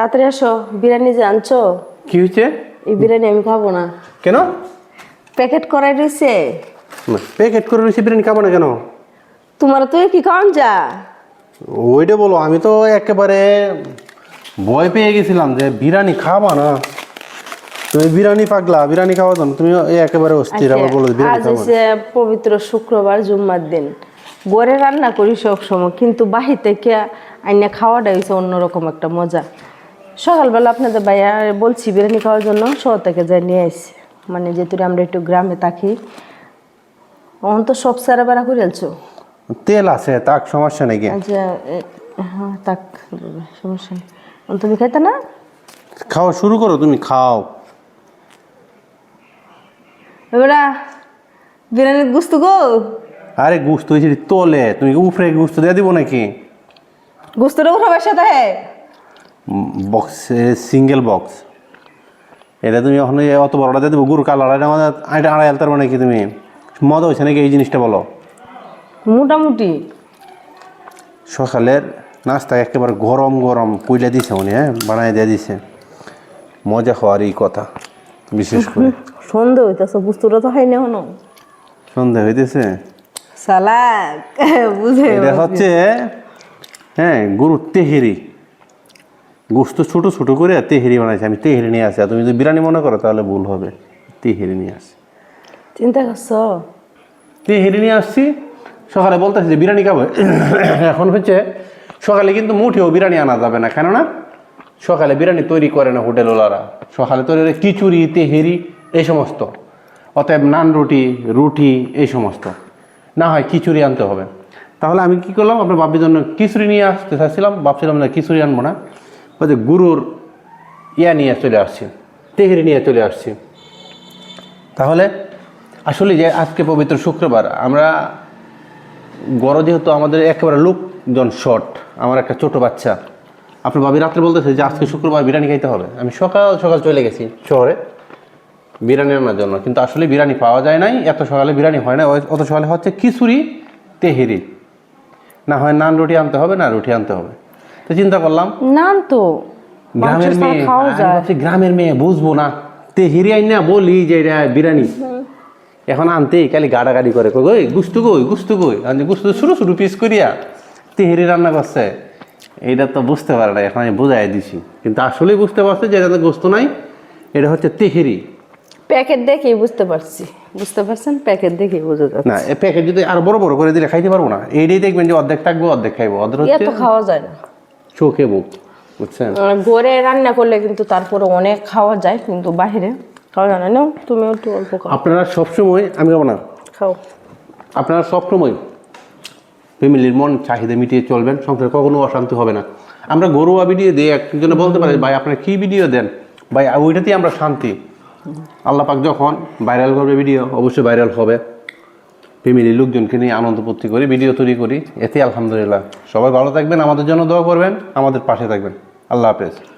তাড়াতাড়ি আসো বিরিয়ানি যে আনছো? কি হয়েছে? এই বিরিয়ানি আমি খাব না। কেন? প্যাকেট করাই রয়েছে। প্যাকেট করে রয়েছে বিরিয়ানি খাব না কেন? তোমার তো কি খাওয়ান যা। ওইটা বলো আমি তো একেবারে ভয় পেয়ে গেছিলাম যে বিরিয়ানি খাবা না। তুমি বিরিয়ানি পাগলা বিরিয়ানি খাওয়া দাও না। তুমি একেবারে অস্থির আবার বলো বিরিয়ানি। হচ্ছে পবিত্র শুক্রবার জুম্মার দিন। গড়ে রান্না করি সব সময় কিন্তু বাহির থেকে আইনা খাওয়াটা হয়েছে অন্যরকম একটা মজা। সকালবেলা আপনাদের ভাইয়া বলছি বিরিয়ানি খাওয়ার জন্য শহর থেকে যাই নিয়ে আসছে। মানে যেহেতু আমরা একটু গ্রামে থাকি অন তো সব সারা বেড়া করে আলছো তেল আছে তাক সমস্যা নাকি আচ্ছা হ্যাঁ তাক সমস্যা নেই। তুমি খাইতে না? খাওয়া শুরু করো তুমি খাও। এবারা বিরিয়ানির গুস্ত গো। আরে গুস্ত হয়েছে তোলে তুমি উপরে গুস্ত দিয়ে দিব নাকি? গুস্তটা উঠাবার সাথে? বক্স সিঙ্গেল বক্স এটা তুমি এখন অত বড়টা দিয়ে দেবো গুরু কালার এটা আমাদের এটা আড়াই আলতার মানে কি তুমি? মজা হয়েছে নাকি এই জিনিসটা বলো? মোটামুটি। সকালের নাস্তা একেবারে গরম গরম কইলা দিছে উনি হ্যাঁ? বানাই দিয়ে দিছে। মজা হওয়ার এই কথা বিশেষ করে। সন্দেহ হইতেছে বুঝতোটা তো হয় না হনো সন্ধ্যা হইতেছে? সালাক বুঝে এটা হচ্ছে হ্যাঁ গরু তেহেরি। গোস্ত ছোট ছোট করে তেহেরি বানাইছে। আমি তেহেরি নিয়ে আসি। আর তুমি যদি বিরিয়ানি মনে করো তাহলে ভুল হবে। তেহেরি নিয়ে আসি। চিন্তা করছ? তেহেরি নিয়ে আসছি। সকালে বলতেছি যে বিরিয়ানি খাব? এখন হচ্ছে সকালে কিন্তু মুঠেও বিরিয়ানি আনা যাবে না। কেননা সকালে বিরিয়ানি তৈরি করে না হোটেলওয়ালারা। সকালে তৈরি করে খিচুড়ি তেহেরি এই সমস্ত। অতএব নান রুটি রুটি এই সমস্ত। না হয় খিচুড়ি আনতে হবে। তাহলে আমি কি করলাম? আপনার বাপির জন্য খিচুড়ি নিয়ে আসতে চাচ্ছিলাম। ভাবছিলাম না খিচুড়ি আনব না। যে গুরুর ইয়া নিয়ে চলে আসছি, তেহেরি নিয়ে চলে আসছি। তাহলে আসলে যে আজকে পবিত্র শুক্রবার, আমরা গড় যেহেতু আমাদের একেবারে লোকজন শর্ট আমার একটা ছোট বাচ্চা। আপনার বাবি রাত্রে বলতেছে যে আজকে শুক্রবার বিরিয়ানি খাইতে হবে। আমি সকাল সকাল চলে গেছি শহরে বিরিয়ানি আনার জন্য, কিন্তু আসলে বিরিয়ানি পাওয়া যায় নাই, এত সকালে বিরিয়ানি হয় না, অত সকালে হচ্ছে খিচুড়ি, তেহেরি। না হয় নান রুটি আনতে হবে, না রুটি আনতে হবে। তো চিন্তা করলাম নান তো গ্রামের মেয়ে ভাবছি গ্রামের মেয়ে বুঝব না। তে হিরি আইন না বলি যে এটা বিরিয়ানি। এখন আনতেই খালি গাড়াগাড়ি করে কই গুস্তু কই গুস্তু কই? গুস্তু ছোটো ছোটো পিস করিয়া তেহেরি রান্না করছে। এইটা তো বুঝতে পারে না এখন আমি বুঝাই দিছি। কিন্তু আসলেই বুঝতে পারছে যে এটাতে গোস্ত নাই এটা হচ্ছে তেহেরি প্যাকেট দেখেই বুঝতে পারছি। বুঝতে পারছেন? প্যাকেট দেখেই বোঝা যাচ্ছে। না এ প্যাকেট যদি আর বড় বড় করে দিলে খাইতে পারব না। এইটাই দেখবেন যে অর্ধেক থাকবে অর্ধেক খাইবো। অর্ধেক হচ্ছে খাওয়া যায় না। চোখে বুক বুঝছেন? ঘরে রান্না করলে কিন্তু তারপরে অনেক খাওয়া যায় কিন্তু বাইরে খাওয়া যায় না। তুমি একটু অল্প খাও। আপনারা সবসময় আমি খাব না। খাও। আপনারা সবসময় ফ্যামিলির মন চাহিদা মিটিয়ে চলবেন সংসারে কখনো অশান্তি হবে না। আমরা গরুয়া ভিডিও দিয়ে একজনে বলতে পারি ভাই আপনারা কি ভিডিও দেন? ভাই ওইটাতেই আমরা শান্তি। আল্লাহ পাক যখন ভাইরাল করবে ভিডিও অবশ্যই ভাইরাল হবে। ফ্যামিলির লোকজনকে নিয়ে আনন্দ ফুর্তি করি, ভিডিও তৈরি করি। এতে আলহামদুলিল্লাহ। সবাই ভালো থাকবেন, আমাদের জন্য দোয়া করবেন, আমাদের পাশে থাকবেন। আল্লাহ হাফেজ।